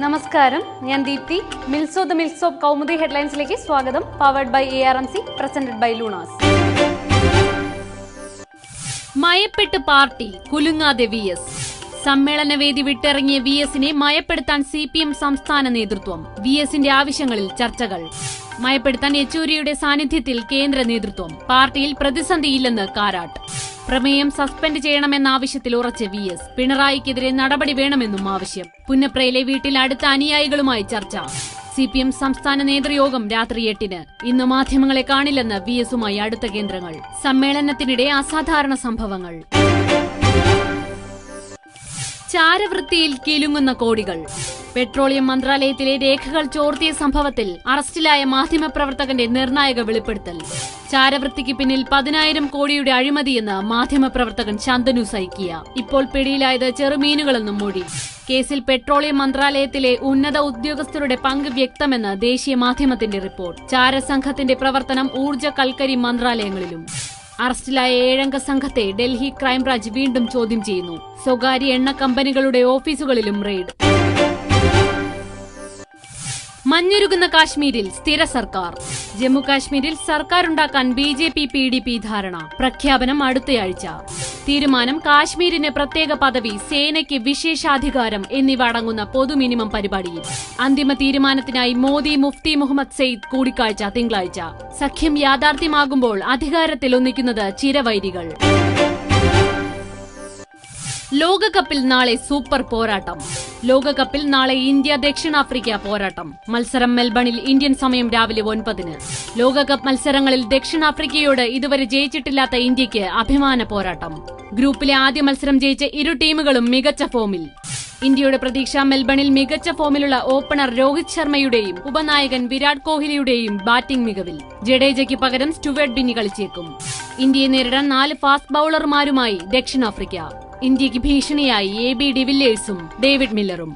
നമസ്കാരം. ഞാൻ ദീപ്തി. മിൽസോ ദ മിൽസോ കൗമുദി ഹെഡ്ലൈൻസിലേക്ക് സ്വാഗതം. Powered by A R M C presented by Luna's മയപ്പെട്ട് പാർട്ടി കുലുങ്ങാതെ വി എസ് സമ്മേളനവേദി വിട്ടിറങ്ങിയ വി എസിനെ മയപ്പെടുത്താൻ സി പി എം സംസ്ഥാന നേതൃത്വം. വി എസിന്റെ ആവശ്യങ്ങളിൽ ചർച്ചകൾ. മയപ്പെടുത്താൻ യെച്ചൂരിയുടെ സാന്നിധ്യത്തിൽ കേന്ദ്ര നേതൃത്വം. പാർട്ടിയിൽ പ്രതിസന്ധിയില്ലെന്ന് കാരാട്ട്. പ്രമേയം സസ്പെൻഡ് ചെയ്യണമെന്ന ആവശ്യത്തിൽ ഉറച്ച് വി എസ്. പിണറായിക്കെതിരെ നടപടി വേണമെന്നും ആവശ്യം. പുന്നപ്രയിലെ വീട്ടിൽ അടുത്ത അനുയായികളുമായി ചർച്ച. സി പി എം സംസ്ഥാന നേതൃയോഗം രാത്രി എട്ടിന്. ഇന്ന് മാധ്യമങ്ങളെ കാണില്ലെന്ന് വി എസുമായി അടുത്ത കേന്ദ്രങ്ങൾ. സമ്മേളനത്തിനിടെ അസാധാരണ സംഭവങ്ങൾ. ചാരവൃത്തിയിൽ കിലുങ്ങുന്ന കോടികൾ. പെട്രോളിയം മന്ത്രാലയത്തിലെ രേഖകൾ ചോർത്തിയ സംഭവത്തിൽ അറസ്റ്റിലായ മാധ്യമപ്രവർത്തകന്റെ നിർണായക വെളിപ്പെടുത്തൽ. ചാരവൃത്തിക്ക് പിന്നിൽ പതിനായിരം കോടിയുടെ അഴിമതിയെന്ന് മാധ്യമപ്രവർത്തകൻ ശാന്തനു സൈക്കിയ. ഇപ്പോൾ പിടിയിലായത് ചെറുമീനുകളെന്നും മൊഴി കേസിൽ പെട്രോളിയം മന്ത്രാലയത്തിലെ ഉന്നത ഉദ്യോഗസ്ഥരുടെ പങ്ക് വ്യക്തമെന്ന് ദേശീയ മാധ്യമത്തിന്റെ റിപ്പോർട്ട്. ചാരസംഘത്തിന്റെ പ്രവർത്തനം ഊർജ കൽക്കരി മന്ത്രാലയങ്ങളിലും. അറസ്റ്റിലായ ഏഴംഗ സംഘത്തെ ഡൽഹി ക്രൈംബ്രാഞ്ച് വീണ്ടും ചോദ്യം ചെയ്യുന്നു. സ്വകാര്യ എണ്ണ കമ്പനികളുടെ ഓഫീസുകളിലും റെയ്ഡ്. മഞ്ഞുരുകുന്ന കാശ്മീരിൽ സ്ഥിര സർക്കാർ. ജമ്മു കാശ്മീരിൽ സർക്കാരുണ്ടാക്കാൻ B J P P D P ധാരണ. പ്രഖ്യാപനം അടുത്തയാഴ്ച. തീരുമാനം കാശ്മീരിന് പ്രത്യേക പദവി സേനയ്ക്ക് വിശേഷാധികാരം എന്നിവ അടങ്ങുന്ന പൊതു മിനിമം പരിപാടിയിൽ. അന്തിമ തീരുമാനത്തിനായി മോദി മുഫ്തി മുഹമ്മദ് സെയ്ദ് കൂടിക്കാഴ്ച തിങ്കളാഴ്ച. സഖ്യം യാഥാർത്ഥ്യമാകുമ്പോൾ അധികാരത്തിൽ ഒന്നിക്കുന്നത് ചിരവൈരികൾ. ലോകകപ്പിൽ നാളെ സൂപ്പർ പോരാട്ടം. ലോകകപ്പിൽ നാളെ ഇന്ത്യ ദക്ഷിണാഫ്രിക്ക പോരാട്ടം. മത്സരം മെൽബണിൽ ഇന്ത്യൻ സമയം രാവിലെ ഒൻപതിന്. ലോകകപ്പ് മത്സരങ്ങളിൽ ദക്ഷിണാഫ്രിക്കയോട് ഇതുവരെ ജയിച്ചിട്ടില്ലാത്ത ഇന്ത്യയ്ക്ക് അഭിമാന പോരാട്ടം. ഗ്രൂപ്പിലെ ആദ്യ മത്സരം ജയിച്ച ഇരു ടീമുകളും മികച്ച ഫോമിൽ. ഇന്ത്യയുടെ പ്രതീക്ഷ മെൽബണിൽ മികച്ച ഫോമിലുള്ള ഓപ്പണർ രോഹിത് ശർമ്മയുടെയും ഉപനായകൻ വിരാട് കോഹ്ലിയുടെയും ബാറ്റിംഗ് മികവിൽ. ജഡേജയ്ക്ക് പകരം സ്റ്റുവേർട്ട് ബിന്നി കളിച്ചേക്കും. ഇന്ത്യയെ നേരിടാൻ നാല് ഫാസ്റ്റ് ബൌളർമാരുമായി ദക്ഷിണാഫ്രിക്ക. ഇന്ത്യയ്ക്ക് ഭീഷണിയായി എ ബി ഡിവില്ലേഴ്സും ഡേവിഡ് മില്ലറും.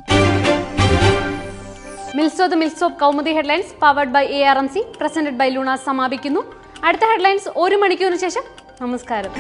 മിൽസോ ദ മിൽസോ Kaumudi headlines powered by A R M C presented by Luna സമാപിക്കുന്നു. അടുത്ത ഹെഡ്ലൈൻസ് ഒരു മണിക്കൂറിന് ശേഷം. നമസ്കാരം.